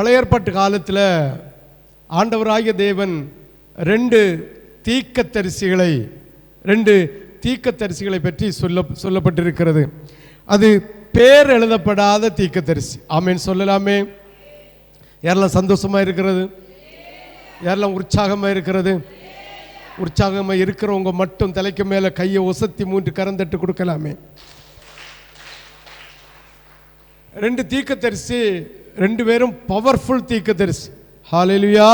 பழைய ஏற்பாட்டு காலத்தில் ஆண்டவராகிய தேவன் ரெண்டு தீக்கத்தரிசிகளை ரெண்டு தீக்கத்தரிசிகளை பற்றி சொல்ல சொல்லப்பட்டிருக்கிறது. அது பேர் எழுதப்படாத தீக்கத்தரிசி. ஆமேன்னு சொல்லலாமே. யாரெல்லாம் சந்தோஷமாக இருக்கிறது? யாரெல்லாம் உற்சாகமாக இருக்கிறது? உற்சாகமாக இருக்கிறவங்க மட்டும் தலைக்கு மேலே கையை ஒசத்தி மூன்று கரந்தட்டு கொடுக்கலாமே. ரெண்டு தீக்கத்தரிசி ரெண்டு பேரும் powerful தீக்கத்தரிசி. Hallelujah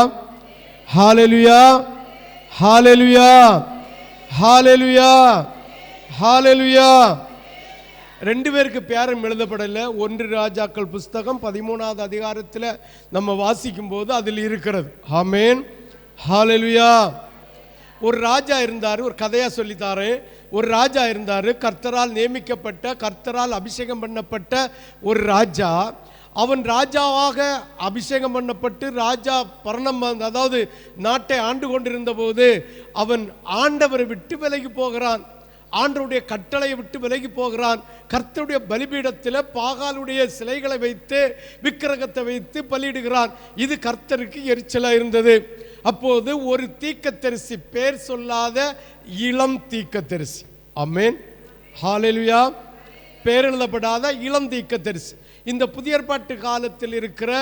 hallelujah hallelujah hallelujah hallelujah ரெண்டு பேருக்கு பேரம் எழுதப்படலை. ஒன்று ராஜாக்கள் புஸ்தகம் பதிமூணாவது அதிகாரத்தில் நம்ம வாசிக்கும் போது அதில் இருக்கிறது. ஆமேன் ஹாலெலுயா ஒரு ராஜா இருந்தார் ஒரு கதையாக சொல்லித்தாரு. ஒரு ராஜா இருந்தார் கர்த்தரால் நியமிக்கப்பட்ட கர்த்தரால் அபிஷேகம் பண்ணப்பட்ட ஒரு ராஜா. அவன் ராஜாவாக அபிஷேகம் பண்ணப்பட்டு ராஜா பரணம் அதாவது நாட்டை ஆண்டு கொண்டிருந்த போது அவன் ஆண்டவரை விட்டு விலகி போகிறான். ஆண்டருடைய கட்டளையை விட்டு விலகி போகிறான். கர்த்தருடைய பலிபீடத்தில் பாகாலுடைய சிலைகளை வைத்து விக்கிரகத்தை வைத்து பலியிடுகிறான். இது கர்த்தருக்கு எரிச்சலாக இருந்தது. அப்போது ஒரு தீக்கத்தரிசி பேர் சொல்லாத இளம் தீக்கத்தரிசி. அமேன் ஹாலெலுயா பேர் எழுதப்படாத இளம் தீக்கத்தரிசி. இந்த புதிய ஏற்பாட்டு காலத்தில் இருக்கிற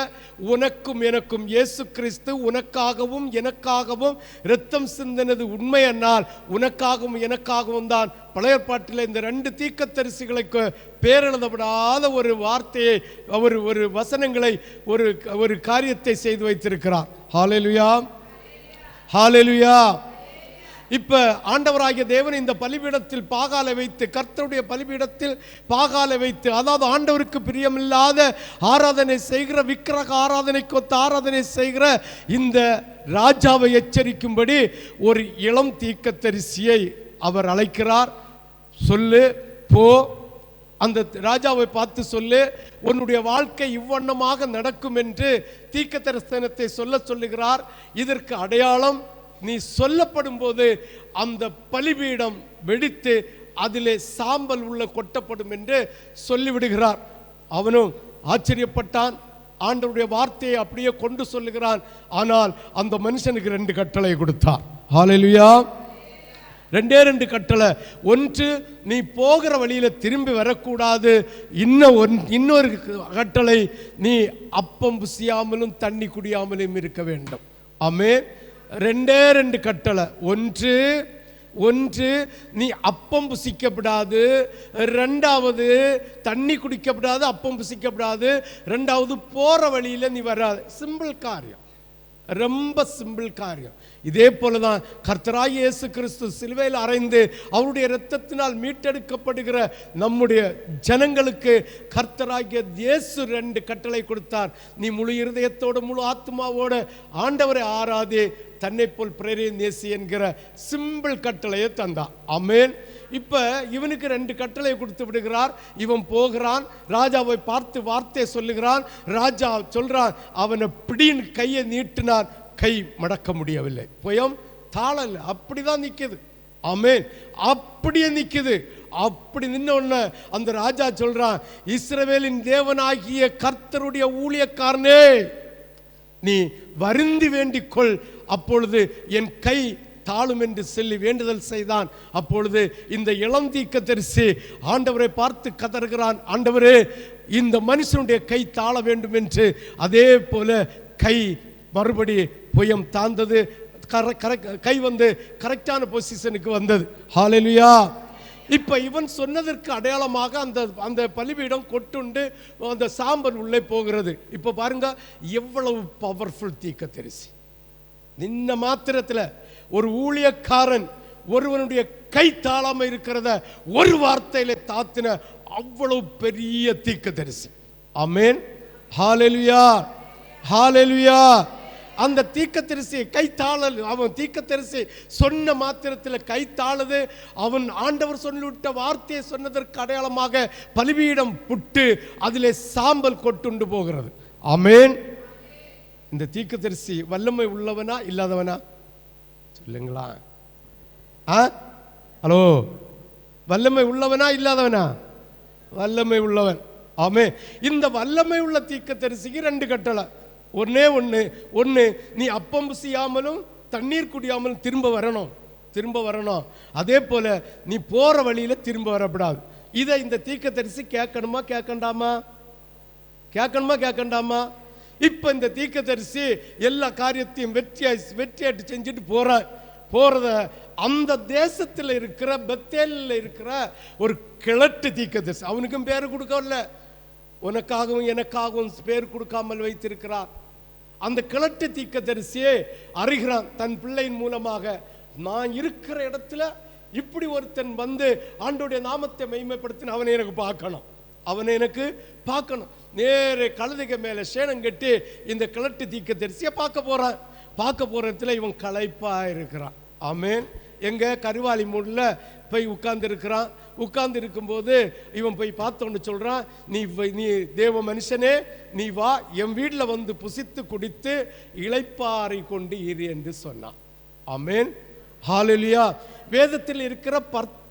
உனக்கும் எனக்கும் இயேசு கிறிஸ்து உனக்காகவும் எனக்காகவும் இரத்தம் சிந்தினது உண்மையென்னால் உனக்காகவும் எனக்காகவும் தான். பழையற்பாட்டில் இந்த ரெண்டு தீக்கத்தரிசிகளுக்கு பேர் எழுதப்படாத ஒரு வார்த்தையை ஒரு ஒரு வசனங்களை ஒரு ஒரு காரியத்தை செய்து வைத்திருக்கிறார். ஹாலேலுயா ஹாலேலுயா இப்போ ஆண்டவராகிய தேவன் இந்த பலிபீடத்தில் பாகாலை வைத்து கர்த்தருடைய பலிபீடத்தில் பாகாலை வைத்து அதாவது ஆண்டவருக்கு பிரியமில்லாத ஆராதனை செய்கிற விக்கிரக ஆராதனைக்கு ஒத்த ஆராதனை செய்கிற இந்த ராஜாவை எச்சரிக்கும்படி ஒரு இளம் தீக்கத்தரிசியை அவர் அழைக்கிறார். சொல்லு போ. அந்த ராஜாவை பார்த்து சொல்லு உன்னுடைய வாழ்க்கை இவ்வண்ணமாக நடக்கும் என்று தீக்க தரிசனத்தை சொல்ல சொல்லுகிறார். இதற்கு அடையாளம் நீ சொல்லப்படும் போது அந்த பலிபீடம் வெடித்து அதிலே சாம்பல் உள்ள கொட்டப்படும் என்று சொல்லிவிடுகிறார். அவனும் ஆச்சரியப்பட்டான். ஆண்டவருடைய வார்த்தையை அப்படியே கொண்டு சொல்லுகிறான். ஆனால் அந்த மனுஷனுக்கு ரெண்டு கட்டளை கொடுத்தார். ஹalleluya ரெண்டே ரெண்டு கட்டளை. ஒன்று நீ போகிற வழியில திரும்பி வரக்கூடாது. இன்னும் ஒன் இன்னொரு கட்டளை நீ அப்பம் புசியாமலும் தண்ணி குடியாமலும் இருக்க வேண்டும். ஆமே ரெண்டே ரெண்டு கட்டளை. ஒன்று ஒன்று நீ அப்பம் புசிக்கப்படாது. ரெண்டாவது தண்ணி குடிக்கப்படாது அப்பம் புசிக்கப்படாது. ரெண்டாவது போகிற வழியில் நீ வராது. சிம்பிள் காரியம். ரொம்ப சிம்பிள் காரியம். இதே போல தான் கர்த்தராய் இயேசு கிறிஸ்து சிலுவையில் அறைந்து அவருடைய இரத்தத்தினால் மீட்டெடுக்கப்படுகிற நம்முடைய ஜனங்களுக்கு கர்த்தராகிய இயேசு ரெண்டு கட்டளை கொடுத்தார். நீ முழு இருதயத்தோடு முழு ஆத்மாவோட ஆண்டவரை ஆராதே தன்னை போல் பிரேரே நேசி என்கிற சிம்பிள் கட்டளையை தந்தான். அமேன் இப்ப இவனுக்கு ரெண்டு கட்டளை கொடுத்து விடுகிறார். இவன் போகிறான். ராஜாவை பார்த்து வார்த்தை சொல்லுகிறான். ராஜா சொல்றான் அவனை பிடின்னு கையை நீட்டினான். கை மடக்க முடியவில்லை. புயம் தாளல் அப்படிதான் நிக்குது. ஆமென். அப்படியே நிக்குது. அப்படி நின்ன உடனே அந்த ராஜா சொல்றான் இஸ்ரவேலின் தேவனாகிய கர்த்தருடைய ஊழியக்காரனே நீ வருந்தி வேண்டிக்கொள் அப்பொழுது என் கை தாழும் என்று சொல்லி வேண்டுதல் செய்தான். அப்பொழுது இந்த இளம் தீக்கதரிசி ஆண்டவரை பார்த்து கதறுகிறான். ஆண்டவரே இந்த மனுஷனுடைய கை தாழ வேண்டும் என்று அதே போல கை மறுபடி புயம் தாழ்ந்தது. கை வந்து கரெக்டான பொசிஷனுக்கு வந்தது. ஹalleluya. இப்ப இவன் சொன்னதற்கு அடையாளமாக அந்த அந்த பலிபீடம் கொட்டுண்டு அந்த சாம்பல் உள்ளே போகிறது. இப்ப பாருங்க எவ்வளவு பவர்ஃபுல் தீக்க தெரிசி நின்ன மாத்திரத்தில் ஒரு ஊழியக்காரன் ஒருவனுடைய கை தாழாம இருக்கிறத ஒரு வார்த்தையில தாத்தின அவ்வளவு பெரிய தீக்க தரிசி. அமேன் ஹாலெலுயா ஹாலெலுயா அந்த தீக்கத்தரிசி கைத்தாளல் அவன் தீக்கத்தரிசி சொன்ன மாத்திரத்தில் கைத்தாளது அவன் ஆண்டவர் சொல்லிவிட்ட வார்த்தையை சொன்னதற்கு அடையாளமாக பலிபீடம் புட்டு அதிலே சாம்பல் கொட்டுண்டு போகிறது. அமேன் இந்த தீக்கதரிசி வல்லமை உள்ளவனா இல்லாதவனா? சொல்லுங்களா ஆ? ஹலோ? வல்லமை உள்ளவனா இல்லாதவனா? வல்லமை உள்ளவன். ஆமே இந்த வல்லமை உள்ள தீக்கதரிசிக்கு ரெண்டு கட்டளை ஒன்னே ஒன்று ஒன்று நீ அப்பம் புசியாமலும் தண்ணீர் குடியாமலும் திரும்ப வரணும். திரும்ப வரணும். அதே போல நீ போற வழியில திரும்ப வரக்கூடாது இதை இந்த தீர்க்கதரிசி கேட்கணுமா கேட்கண்டாமா? கேட்கணுமா கேட்கண்டாமா? இப்ப இந்த தீக்கதரிசி எல்லா காரியத்தையும் வெற்றியாய் வெற்றியாட்டு செஞ்சுட்டு போறான் போறத அந்த தேசத்தில் இருக்கிற பெத்தேலில் இருக்கிற ஒரு கிழட்டு தீக்கதரிசி அவனுக்கும் பேர் கொடுக்கல உனக்காகவும் எனக்காகவும் பேர் கொடுக்காமல் வைத்திருக்கிறார் அந்த கிழட்டு தீர்க்கதரிசியே அறிகிறான் தன் பிள்ளையின் மூலமாக நான் இருக்கிற இடத்துல இப்படி ஒருத்தன் வந்து ஆண்டோடைய நாமத்தை மெய்மைப்படுத்தின அவனை எனக்கு பார்க்கணும். அவனை எனக்கு பார்க்கணும். நேர கழுதைக்கு மேலே சேனம் கட்டி இந்த கிழட்டு தீர்க்கதரிசியை பார்க்க போகிறான் பார்க்க போகிற இடத்துல இவன் களைப்பா இருக்கிறான். ஆமேன். எங்கள் கருவாலி மூடில் போய் உட்கார்ந்துருக்கிறான் உட்கார்ந்து இருக்கும்போது இவன் போய் பார்த்தோன்னு சொல்கிறான் நீ நீ தேவ மனுஷனே நீ வா என் வீட்டில் வந்து புசித்து குடித்து இளைப்பாறை கொண்டு இரு என்று சொன்னான். ஆமேன். ஹalleluya வேதத்தில் இருக்கிற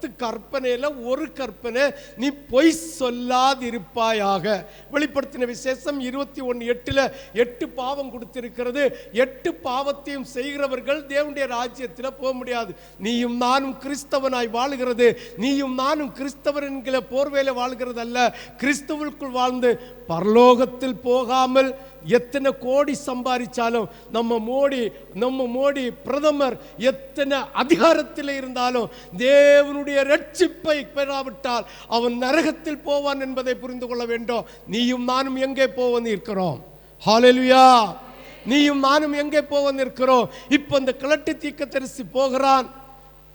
பத்து கற்பனையில் ஒரு கற்பனை நீ பொய் சொல்லாதிருப்பாயாக. வெளிப்படுத்தின விசேஷம் இருபத்தி ஒன்று எட்டுல எட்டு பாவம் கொடுத்திருக்கிறது. எட்டு பாவத்தையும் செய்கிறவர்கள் தேவனுடைய ராஜ்யத்தில் போக முடியாது. நீயும் நானும் கிறிஸ்தவனாய் வாழுகிறது. நீயும் நானும் கிறிஸ்தவர் என்கிற போர்வையில வாழ்கிறது அல்ல கிறிஸ்துவுக்குள் வாழ்ந்து பரலோகத்தில் போகாமல் எத்தனை கோடி சம்பாதிச்சாலும் நம்ம மோடி நம்ம மோடி பிரதமர் எத்தனை அதிகாரத்தில் இருந்தாலும் தேவனுடைய ரட்சிப்பை பெறாவிட்டால் அவன் நரகத்தில் போவான் என்பதை புரிந்து கொள்ள வேண்டும். நீயும் நானும் எங்கே போவன் இருக்கிறோம் ஹாலெலுயா நீயும் நானும் எங்கே போவன் இருக்கிறோம் இப்போ இந்த கிழட்டு தீக்கத்தரிசி போகிறான்.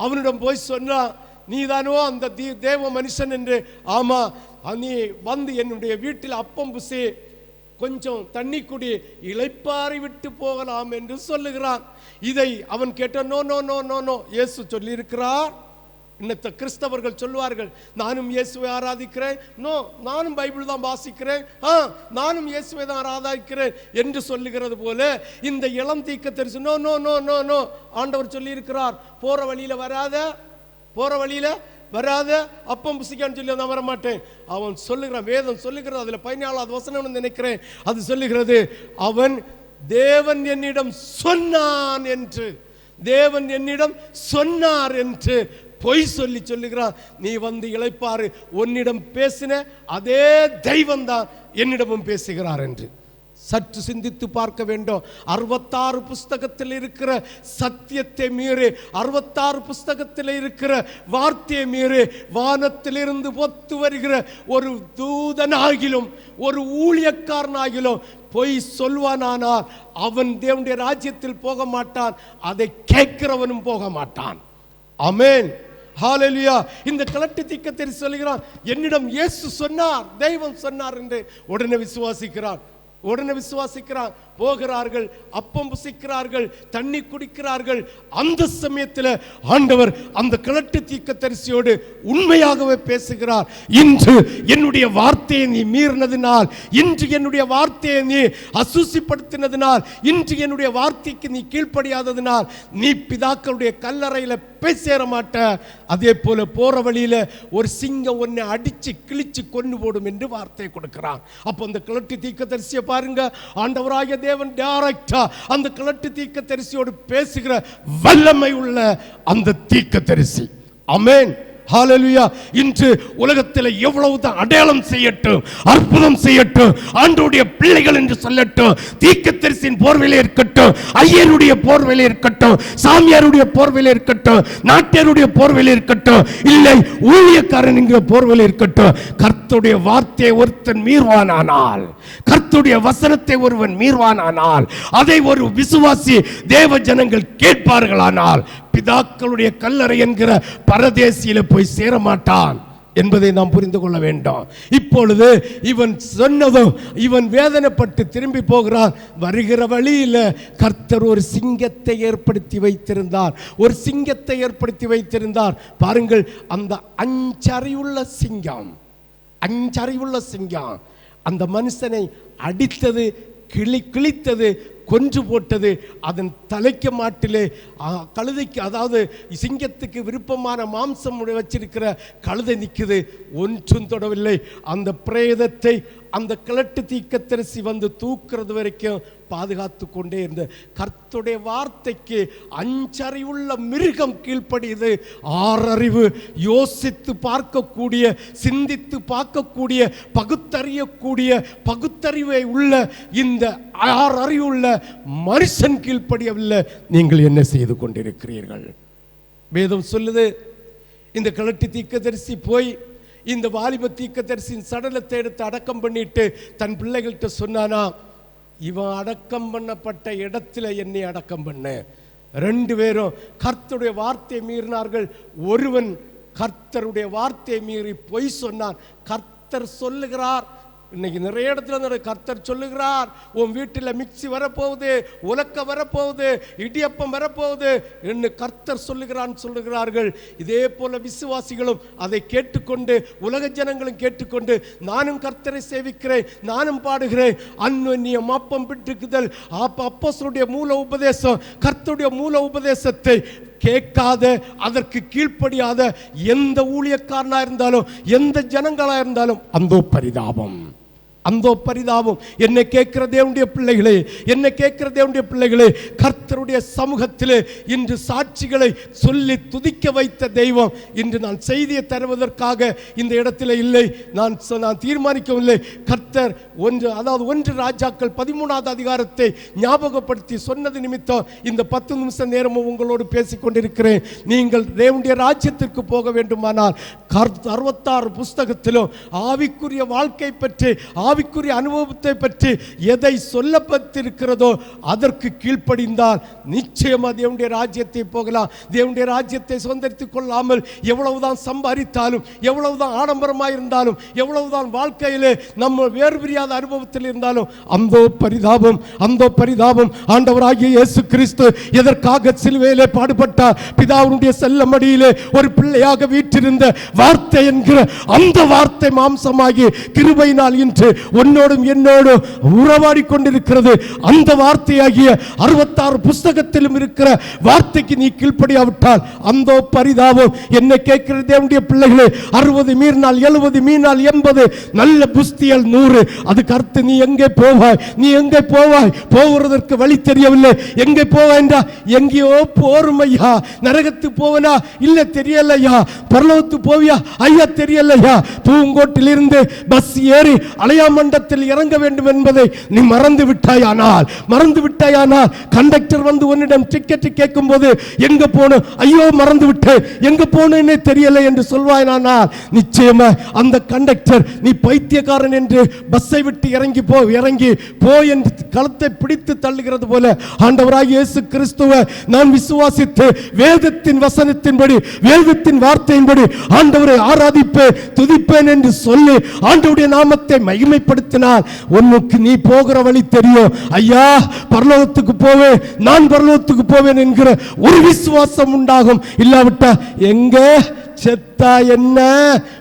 அவனிடம் போய் சொன்னான் நீதானோ அந்த தீ தேவ மனுஷன் என்று? ஆமா. நீ வந்து என்னுடைய வீட்டில் அப்பம் புசி கொஞ்சம் தண்ணி குடி இழைப்பாறை விட்டு போகலாம் என்று சொல்லுகிறான். இதை அவன் கேட்ட no no no no no. Yesu சொல்லியிருக்கிறார். இன்னத்த கிறிஸ்தவர்கள் சொல்வார்கள் நானும் இயேசுவை ஆராதிக்கிறேன். நோ நானும் பைபிள் தான் வாசிக்கிறேன். ஆ நானும் இயேசுவை தான் ஆராதிக்கிறேன். என்று சொல்லுகிறது போல இந்த இளம் தீக்க தெரிசு no no no no no. ஆண்டவர் சொல்லியிருக்கிறார் போகிற வழியில் வராத போகிற வழியில் வராத அப்பம் புசிக்கான்னு சொல்லி நான் வர மாட்டேன் அவன் சொல்லுகிறான் வேதம் சொல்லுகிறது அதில் பதினாலாவது வசனம்னு நினைக்கிறேன். அது சொல்லுகிறது அவன் தேவன் என்னிடம் சொன்னான் என்று தேவன் என்னிடம் சொன்னார் என்று பொய் சொல்லி சொல்லுகிறார் நீ வந்து இளைப்பாரு உன்னிடம் பேசின அதே தெய்வம் தான் என்னிடமும் பேசுகிறார் என்று. சற்று சிந்தித்து பார்க்க வேண்டும். அறுபத்தாறு புஸ்தகத்தில் இருக்கிற சத்தியத்தை மீறி அறுபத்தாறு புஸ்தகத்தில் இருக்கிற வார்த்தையை மீறி வானத்திலிருந்து ஒத்து வருகிற ஒரு தூதனாகிலும் ஒரு ஊழியக்காரனாகிலும் பொய் சொல்வானானால் அவன் தேவனுடைய ராஜ்யத்தில் போக மாட்டான் அதை கேட்கிறவனும் போக மாட்டான். அமேன் ஹalleluya. இந்த கலட்டு திக்கத்தை சொல்கிறான் என்னிடம் இயேசு சொன்னார் தெய்வம் சொன்னார் என்று உடனே விசுவாசிக்கிறான் உடனே விசுவாசிக்கிறான் போகிறார்கள் அப்பம் புசிக்கிறார்கள் தண்ணி குடிக்கிறார்கள். அந்த சமயத்தில் ஆண்டவர் அந்த கிழட்டு தீக்கத்தரிசியோடு உண்மையாகவே பேசுகிறார். இன்று என்னுடைய வார்த்தையை நீ மீறினதினால் இன்று என்னுடைய வார்த்தையை நீ அசூசிப்படுத்தினதினால் இன்று என்னுடைய வார்த்தைக்கு நீ கீழ்ப்படியாததினால் நீ பிதாக்களுடைய கல்லறையில் போய் சேர மாட்ட. அதே போல போற வழியில ஒரு சிங்கம் ஒன்னை அடிச்சு கிழிச்சு கொண்டு போடும் என்று வார்த்தை கொடுக்கிறான். அப்போ அந்த கிழட்டு தீக்கதரிசியை பாருங்க. ஆண்டவராகிய தேவன் டைரக்டா அந்த கிழட்டு தீக்கதரிசியோடு பேசுகிற வல்லமை உள்ள அந்த தீக்கதரிசி அமேன் ஹாலலுயா இன்று உலகத்தில் எவ்வளவுதான் அடையாளம் செய்யட்டும் அற்புதம் செய்யட்டும் ஆண்டோடைய பிள்ளைகள் என்று சொல்லட்டும் தீக்கத்தரிசின் போர்வையில் இருக்கட்டும் ஐயருடைய போர்வையில் இருக்கட்டும் சாமியாருடைய போர்வையில் இருக்கட்டும் நாட்டியருடைய போர்வையில் இருக்கட்டும் இல்லை ஊழியக்காரன் என்கிற போர்வையில் இருக்கட்டும் கர்த்துடைய வார்த்தையை ஒருத்தன் மீறுவானானால் கர்த்துடைய வசனத்தை ஒருவன் மீறுவானானால் அதை ஒரு விசுவாசி தேவ ஜனங்கள் கேட்பார்களானால் பிதாக்களுடைய கல்லறை என்கிற பரதேசியில போய் சேர மாட்டான் என்பதை நாம் புரிந்து கொள்ள வேண்டும். இப்பொழுது இவன் சொன்னதும் இவன் வேதனைப்பட்டு திரும்பி போகிறான். வருகிற வழியில் கர்த்தர் ஒரு சிங்கத்தை ஏற்படுத்தி வைத்திருந்தார். ஒரு சிங்கத்தை ஏற்படுத்தி வைத்திருந்தார். பாருங்கள் அந்த அஞ்சறிவுள்ள சிங்கம் அஞ்சறிவுள்ள சிங்கம் அந்த மனுஷனை அடித்தது கிளி கிழித்தது கொன்று போட்டது அதன் தலைக்க மாட்டிலே ஆ, கழுதைக்கு அதாவது சிங்கத்துக்கு விருப்பமான மாம்சம் வச்சிருக்கிற கழுதை நிற்குது. ஒன்றும் தொடவில்லை. அந்த பிரேதத்தை அந்த கிழட்டு தீக்கத்தரிசி வந்து தூக்குறது வரைக்கும் பாதுகாத்து கொண்டே இருந்த கர்த்துடைய வார்த்தைக்கு அஞ்சறிவுள்ள மிருகம் கீழ்ப்படியுது. ஆறறிவு யோசித்து பார்க்கக்கூடிய சிந்தித்து பார்க்கக்கூடிய பகுத்தறியக்கூடிய பகுத்தறிவை உள்ள இந்த ஆறறிவுள்ள மனுஷன் கீழ்ப்படியவில்லை. நீங்கள் என்ன செய்து கொண்டிருக்கிறீர்கள்? வேதம் சொல்லுது இந்த கிழட்டு தீக்கதரிசி போய் இந்த வாலிப தீக்கதரிசியின் சடலத்தை எடுத்து அடக்கம் பண்ணிட்டு தன் பிள்ளைகள்கிட்ட சொன்னானா இவன் அடக்கம் பண்ணப்பட்ட இடத்துல என்னை அடக்கம் பண்ண. ரெண்டு பேரும் கர்த்தருடைய வார்த்தையை மீறினார்கள். ஒருவன் கர்த்தருடைய வார்த்தையை மீறி பொய் சொன்னான். கர்த்தர் சொல்லுகிறார். இன்னைக்கு நிறைய இடத்துல அந்த கர்த்தர் சொல்லுகிறார் உன் வீட்டில் மிக்ஸி வரப்போகுது உலக்க வரப்போகுது இடியப்பம் வரப்போகுது என்று கர்த்தர் சொல்லுகிறான்னு சொல்லுகிறார்கள். இதே போல விசுவாசிகளும் அதை கேட்டுக்கொண்டு உலக ஜனங்களும் கேட்டுக்கொண்டு நானும் கர்த்தரை சேவிக்கிறேன் நானும் பாடுகிறேன். அந்நிய மாப்பம் பிட்டுக்குதல் அப்ப அப்போஸ்தலருடைய மூல உபதேசம் கர்த்தருடைய மூல உபதேசத்தை கேட்காத அதற்கு கீழ்ப்படியாத எந்த ஊழியக்காரனாக இருந்தாலும் எந்த ஜனங்களாக இருந்தாலும் அந்தோ பரிதாபம். அந்தோ பரிதாபம். என்னை கேட்கிற தேவனுடைய பிள்ளைகளே என்னை கேட்கிற தேவனுடைய பிள்ளைகளே கர்த்தருடைய சமூகத்திலே இன்று சாட்சிகளை சொல்லி துதிக்க வைத்த தெய்வம். இன்று நான் செய்தியை தருவதற்காக இந்த இடத்துல இல்லை. நான் நான் தீர்மானிக்கவில்லை கர்த்தர் ஒன்று அதாவது ஒன்று ராஜாக்கள் பதிமூணாவது அதிகாரத்தை ஞாபகப்படுத்தி சொன்னது நிமித்தம் இந்த பத்து நிமிஷம் நேரமும் உங்களோடு பேசிக்கொண்டிருக்கிறேன். நீங்கள் தேவனுடைய ராஜ்யத்திற்கு போக வேண்டுமானால் கர் அறுபத்தாறு புஸ்தகத்திலும் ஆவிக்குரிய வாழ்க்கை பற்றி ஆவிக்குரிய அனுபவத்தை பற்றி எதை சொல்லப்பட்டிருக்கிறதோ அதற்கு கீழ்ப்படிந்தால் நிச்சயமா தேவனுடைய ராஜ்யத்தை போகலாம். தேவனுடைய ராஜ்யத்தை சுதந்திரித்துக் கொள்ளாமல் எவ்வளவுதான் சம்பாதித்தாலும் எவ்வளவுதான் ஆடம்பரமாக இருந்தாலும் எவ்வளவுதான் வாழ்க்கையிலே நம்ம வேறு பிரியாத அனுபவத்தில் இருந்தாலும் அந்த பரிதாபம் அந்த பரிதாபம். ஆண்டவராகிய இயேசு கிறிஸ்து எதற்காக சிலுவையிலே பாடுபட்டார்? பிதாவுடைய செல்ல மடியிலே ஒரு பிள்ளையாக வீற்றிருந்த வார்த்தை என்கிற அந்த வார்த்தை மாம்சமாகி கிருபையினால் இன்று உன்னோடும் என்னோடும் உறவாடி கொண்டிருக்கிறது அந்த வார்த்தையாகிய அறுபத்தாறு புஸ்தகத்திலும் இருக்கிற வார்த்தைக்கு நீ கீழ்ப்படியாவிட்டால் அந்த பரிதாபம் என்ன கேட்கிற தேவனுடைய பிள்ளைகளே அறுபது மீறினால் எழுபது மீறினால் எண்பது நல்ல புஸ்தியல் நூறு. அதுக்கு அர்த்தம் நீ எங்கே போவாய்? நீ எங்கே போவாய்? போகிறதற்கு வழி தெரியவில்லை. எங்கே போவாய் எங்கேயோ போரும் ஐயா நரகத்து போவனா? இல்ல தெரியலையா? பரலோகத்து போவியா? ஐயா தெரியலையா? பூங்கோட்டிலிருந்து பஸ் ஏறி அலையா மண்டத்தில் இறங்க வேண்டும் என்பதை நீ மறந்து விட்டாயானால் மறந்து விட்டாயானால் கண்டக்டர் வந்து உன்னிடம் டிக்கெட் கேட்கும் போது எங்க போன? ஐயோ மறந்து விட்டேன். எங்க போனேன்னே தெரியல என்று சொல்வாயானால் நிச்சயமா அந்த கண்டக்டர் நீ பைத்தியக்காரன் என்று பஸ்ஸை விட்டு இறங்கி போ இறங்கி போ என்று களத்தை பிடித்து தள்ளுகிறது போல ஆண்டவராக இயேசு கிறிஸ்துவ நான் விசுவாசித்து வேதத்தின் வசனத்தின்படி வேதத்தின் வார்த்தையின்படி ஆண்டவரை ஆராதிப்பேன் துதிப்பேன் என்று சொல்லி ஆண்டவருடைய நாமத்தை மகிமை மகிமைப்படுத்தினால் உனக்கு நீ போகிற வழி தெரியும். ஐயா பரலோகத்துக்கு போவேன் நான் பரலோகத்துக்கு போவேன் என்கிற ஒரு விசுவாசம் உண்டாகும். இல்லாவிட்டா எங்க செத்தா என்ன?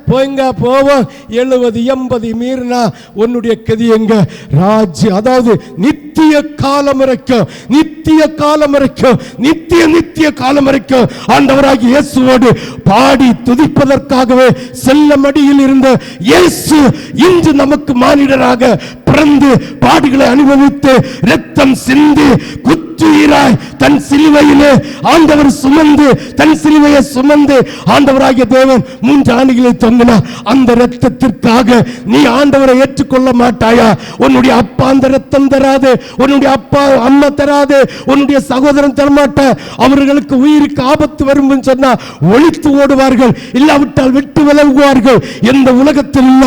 போங்க போவோம். எழுபது எண்பது மீறினா உன்னுடைய கதி எங்க? ராஜ்ய அதாவது நித்திய காலம் வரைக்கும் நித்திய காலம் வரைக்கும் நித்திய நித்திய காலம் வரைக்கும் ஆண்டவராகி இயேசுவோடு பாடி துதிப்பதற்காகவே செல்ல மடியில் இருந்த இயேசு இன்று நமக்கு மானிடராக பிறந்து பாடுகளை அனுபவித்து ரத்தம் சிந்தி குத்துயிராய் தன் சிலுவையிலே ஆண்டவர் சுமந்து தன் சிலுவையை சுமந்து ஆண்டவராகிய தேவன் மூன்று ஆண்டுகளை தொங்கினார் அந்த ரத்தத்திற்காக நீ ஆண்டவரை ஏற்றுக்கொள்ள மாட்டாயா? உன்னுடைய அப்பா அந்த ரத்தம் தராது உன்னுடைய அப்பா அம்மா தராது உன்னுடைய சகோதரன் தரமாட்ட? அவர்களுக்கு உயிருக்கு ஆபத்து வரும் சொன்னா ஒழித்து ஓடுவார்கள் இல்லாவிட்டால் விட்டு விலகுவார்கள். எந்த உலகத்தில் உள்ள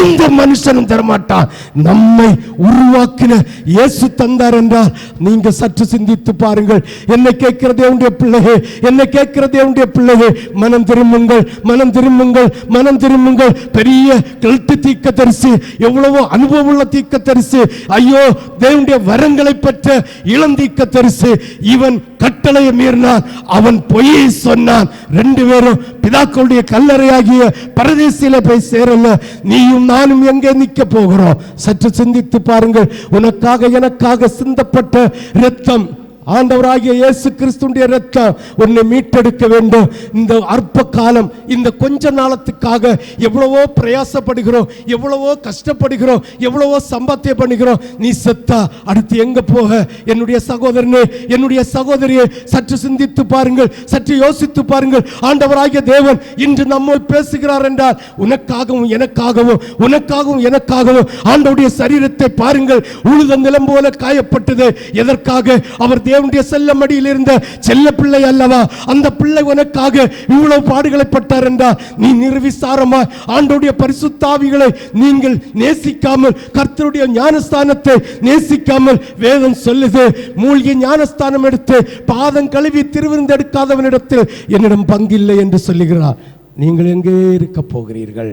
எந்த மனுஷனும் தரமாட்டான் நம்மை உருவாக்கின இயேசு தந்தார் என்றால் நீங்க சற்று சிந்தித்து பாருங்கள். என்னை கேட்கிற தேவனுடைய பிள்ளையே என்னை கேட்கிற தேவனுடைய பிள்ளையே மனம் திரும்புங்கள் மனம் திரும்புங்கள் மனம் திரும்புங்கள். பெரிய கெழுத்து தீக்க தரிசி எவ்வளவோ அனுபவம் உள்ள தீக்க தரிசி. ஐயோ தேவனுடைய வரங்களை பெற்ற இளம் தீக்க தரிசி. இவன் கட்டளையை மீறினான். அவன் பொய்யை சொன்னான். ரெண்டு பேரும் பிதாக்களுடைய கல்லறையாகிய பரதேசியில போய் சேரல நீயும் நானும் எங்கே நிற்க போகிறோம்? சற்று சிந்தித்து பாருங்கள். உனக்காக எனக்காக சிந்தப்பட்ட இரத்தம் ஆண்டவராகிய இயேசு கிறிஸ்துடைய ரத்தம் உன்னை மீட்டெடுக்க வேண்டும். இந்த அற்ப காலம் இந்த கொஞ்ச நாளத்துக்காக எவ்வளவோ பிரயாசப்படுகிறோம் எவ்வளவோ கஷ்டப்படுகிறோம் எவ்வளவோ சம்பாத்தியம் பண்ணுகிறோம். நீ செத்தா அடுத்து எங்க போக? என்னுடைய சகோதரனே என்னுடைய சகோதரியை சற்று சிந்தித்து பாருங்கள் சற்று யோசித்து பாருங்கள். ஆண்டவராகிய தேவன் இன்று நம்மோடு பேசுகிறார் என்றால் உனக்காகவும் எனக்காகவும் உனக்காகவும் எனக்காகவும் ஆண்டவருடைய சரீரத்தை பாருங்கள். உழுத நிலம் போல காயப்பட்டது. எதற்காக? அவர் தேவனுடைய செல்ல மடியில் இருந்த செல்ல பிள்ளை அல்லவா? அந்த பிள்ளை உனக்காக இவ்வளவு பாடுகளை பட்டார் என்றால் நீ நிர்விசாரமா ஆண்டோடைய பரிசுத்தாவிகளை நீங்கள் நேசிக்காமல் கர்த்தருடைய ஞானஸ்தானத்தை நேசிக்காமல் வேதம் சொல்லுது. மூழ்கி ஞானஸ்தானம் எடுத்து பாதம் கழுவி திருவிருந்தெடுக்காதவனிடத்தில் என்னிடம் பங்கில்லை என்று சொல்லுகிறார். நீங்கள் எங்கே இருக்க போகிறீர்கள்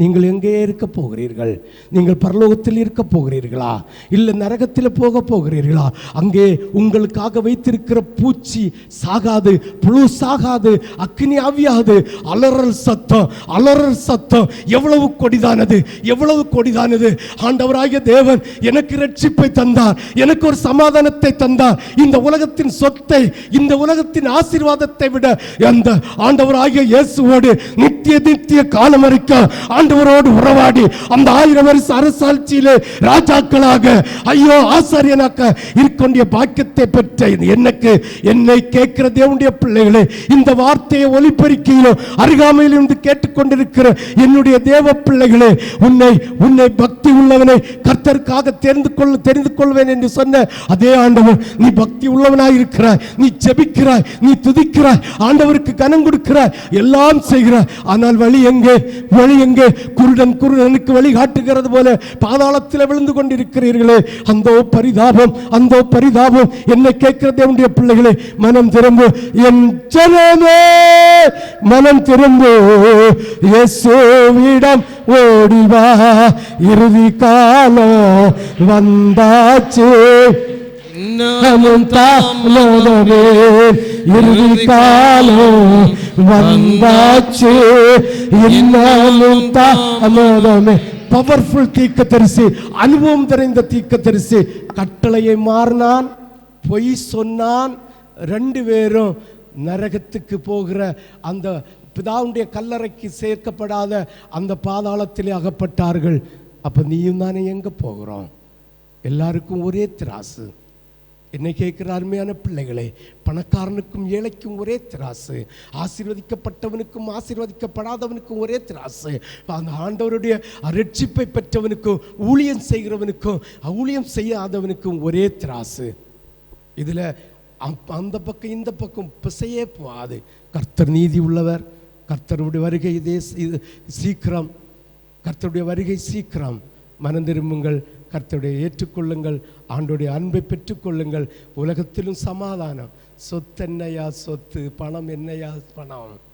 நீங்கள் எங்கே இருக்க போகிறீர்கள்? நீங்கள் பரலோகத்தில் இருக்க போகிறீர்களா? இல்லை நரகத்தில் போக போகிறீர்களா? அங்கே உங்களுக்காக வைத்திருக்கிற பூச்சி சாகாது புழு சாகாது அக்னி ஆவியாது. அலறல் சத்தம் அலறல் சத்தம். எவ்வளவு கொடிதானது எவ்வளவு கொடிதானது? ஆண்டவராகிய தேவன் எனக்கு ரட்சிப்பை தந்தார் எனக்கு ஒரு சமாதானத்தை தந்தார். இந்த உலகத்தின் சொத்தை இந்த உலகத்தின் ஆசீர்வாதத்தை விட அந்த ஆண்டவராகிய இயேசுவோடு நித்திய நித்திய காலம் வரைக்கும் ஆண்டவரோடு உறவாடி அந்த ஆயிரம் வருஷ அரசாட்சியிலே ராஜாக்களாக ஐயோ ஆசாரியனாக இருக்கின்ற பாக்கியத்தை பெற்ற எனக்கு என்னை கேட்கிற தேவனுடைய பிள்ளைகளே இந்த வார்த்தையை ஒலிபெருக்கியிலும் அருகாமையில் இருந்து கேட்டுக்கொண்டிருக்கிற என்னுடைய தேவ பிள்ளைகளே உன்னை உன்னை பக்தி உள்ளவனை கர்த்தருக்காக தெரிந்து கொள்ள தெரிந்து கொள்வேன் என்று சொன்ன அதே ஆண்டவர் நீ பக்தி உள்ளவனாய் இருக்கிறாய் நீ ஜெபிக்கிறாய் நீ துதிக்கிறாய் ஆண்டவருக்கு கனம் கொடுக்கிறாய் எல்லாம் செய்கிறாய். ஆனால் வழி எங்கே? வழி எங்கே? குருடன் குருடனுக்கு வழி காட்டுகிறது போல பாதாளத்தில் விழுந்து கொண்டிருக்கிறீர்களே. அந்த பரிதாபம் அந்த பரிதாபம். என்னை கேட்கிற தேவனுடைய பிள்ளைகளே மனம் திரும்பு. என் ஜனமே மனம் திரும்பு. இயேசுவிடம் ஓடிவா இறுதி காலம் வந்தாச்சு. இன்னமும் தாமதமே. இறுதி காலம் வந்தாச்சு இன்னாலும் தாமதமே. பவர்ஃபுல் தீக்க தரிசி அனுபவம் தெரிந்த தீக்க தரிசி கட்டளையை மாறினான் பொய் சொன்னான். ரெண்டு பேரும் நரகத்துக்கு போகிற அந்த பிதாவுடைய கல்லறைக்கு சேர்க்கப்படாத அந்த பாதாளத்திலே அகப்பட்டார்கள். அப்போ நீயும் தானே எங்க போகிறோம்? எல்லாருக்கும் ஒரே திராசு. என்னை கேட்கிற அருமையான பிள்ளைகளே பணக்காரனுக்கும் ஏழைக்கும் ஒரே திராசு ஆசீர்வதிக்கப்பட்டவனுக்கும் ஆசீர்வதிக்கப்படாதவனுக்கும் ஒரே திராசு. அந்த ஆண்டவருடைய ரட்சிப்பை பெற்றவனுக்கும் ஊழியம் செய்கிறவனுக்கும் ஊழியம் செய்யாதவனுக்கும் ஒரே திராசு. இதில் அந்த பக்கம் இந்த பக்கம் பிசையே போகாது. கர்த்தர் நீதி உள்ளவர் கர்த்தருடைய வருகை இதே இது சீக்கிரம். கர்த்தருடைய வருகை சீக்கிரம். மனந்திரும்புங்கள் கர்த்தருடைய ஏற்றுக்கொள்ளுங்கள் ஆண்டுடைய அன்பை பெற்றுக்கொள்ளுங்கள். உலகத்திலும் சமாதானம். சொத்து என்னையா சொத்து. பணம் என்னையா? பணம்.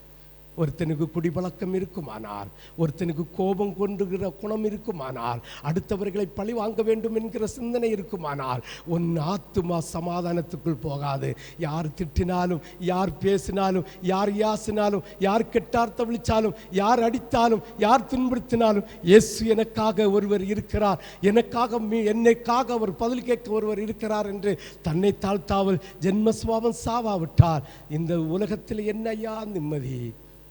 ஒருத்தனுக்கு குடிபழக்கம் இருக்குமானால் ஒருத்தனுக்கு கோபம் கொண்டுகிற குணம் இருக்குமானால் அடுத்தவர்களை பழி வாங்க வேண்டும் என்கிற சிந்தனை இருக்குமானால் உன் ஆத்துமா சமாதானத்துக்குள் போகாது. யார் திட்டினாலும் யார் பேசினாலும் யார் யாசினாலும் யார் கெட்டார்த்த விழிச்சாலும் யார் அடித்தாலும் யார் துன்புறுத்தினாலும் இயேசு எனக்காக ஒருவர் இருக்கிறார். எனக்காக மீ- என்னைக்காக அவர் பதில் கேட்க ஒருவர் இருக்கிறார் என்று தன்னை தாழ்த்தாவல் ஜென்ம சாவாவிட்டார் இந்த உலகத்தில் என்னையா நிம்மதி?